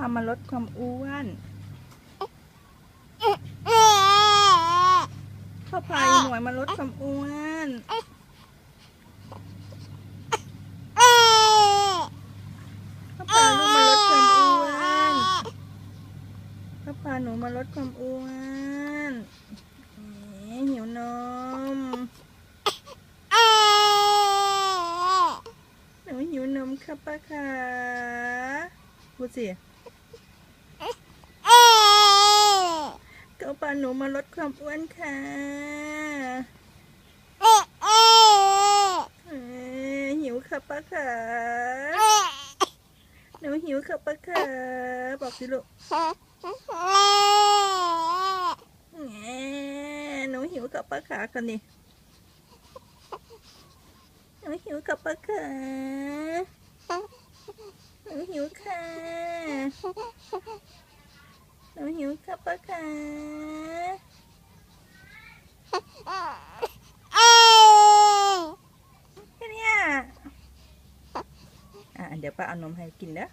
ามาลดความอ้วนพ่อพาหมวยมาลดความอ้วนพ่อพาลูกมาลดความอ้วนพ่อพาหนูมาลดความอ้วนหิวนมหนูหิวนมค่ะป้าค่ะ พูดสิก็พาหนูมาลดความอ้วนค่ะเอ้ยหิวค่ะป้าค่ะหนูหิวค่ะป้าค่ะบอกสิลูกหมหนูหิวกับป้าขาคนนี้หนูหิวกับป้าขา นูหิวค่ะหนูหิวค่ะป้าขาแค่เนี้ยอะเดี๋ยวป้าเอานมให้กินเด้อ